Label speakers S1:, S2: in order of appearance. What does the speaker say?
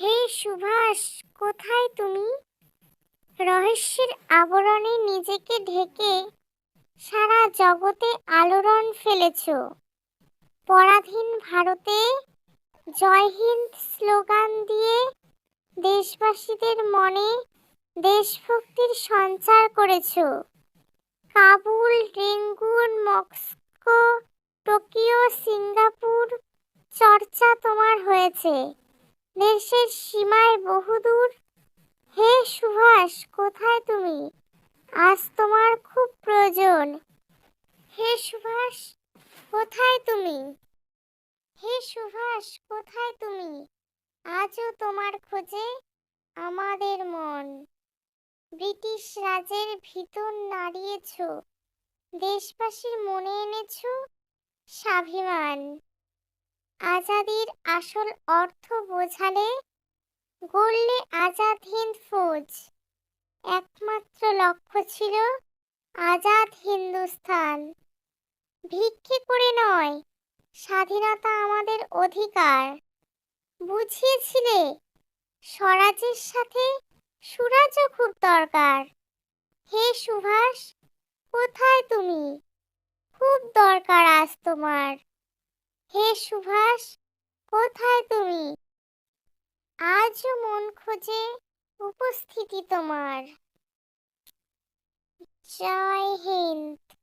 S1: হে সুভাষ, কোথায় তুমি? রহস্যের আবরণে নিজেকে ঢেকে সারা জগতে আলোড়ন ফেলেছ। পরাধীন ভারতে জয় হিন্দ স্লোগান দিয়ে দেশবাসীদের মনে দেশভক্তির সঞ্চার করেছ। Kabul Rangoon Moscow, Tokyo, Singapore, চর্চা তোমার হয়েছে। দেশের সীমায় বহুদূর? হে সুভাষ, কোথায় তুমি? আজ তোমার খুব প্রয়োজন। হে সুভাষ, কোথায় তুমি? হে সুভাষ, কোথায় তুমি? আজও তোমার খোঁজে আমাদের মন। ব্রিটিশ রাজের ভিতর নাড়িয়েছ। দেশবাসীর মনে এনেছ স্বাভিমান। আজাদির আসল অর্থ বোঝালে গড়লে আজাদ হিন্দ ফৌজ। একমাত্র লক্ষ্য ছিল আজাদ হিন্দুস্তান ভিক্ষে করে নয়, স্বাধীনতা আমাদের অধিকার। বুঝিয়েছিলে, স্বরাজের সাথে সুরাজও খুব দরকার। হে সুভাষ, কোথায় তুমি? খুব দরকার আজ তোমার। হে সুভাষ কোথায় তুমি? আজও মন খোঁজে উপস্থিতি তোমার। জয় হিন্দ।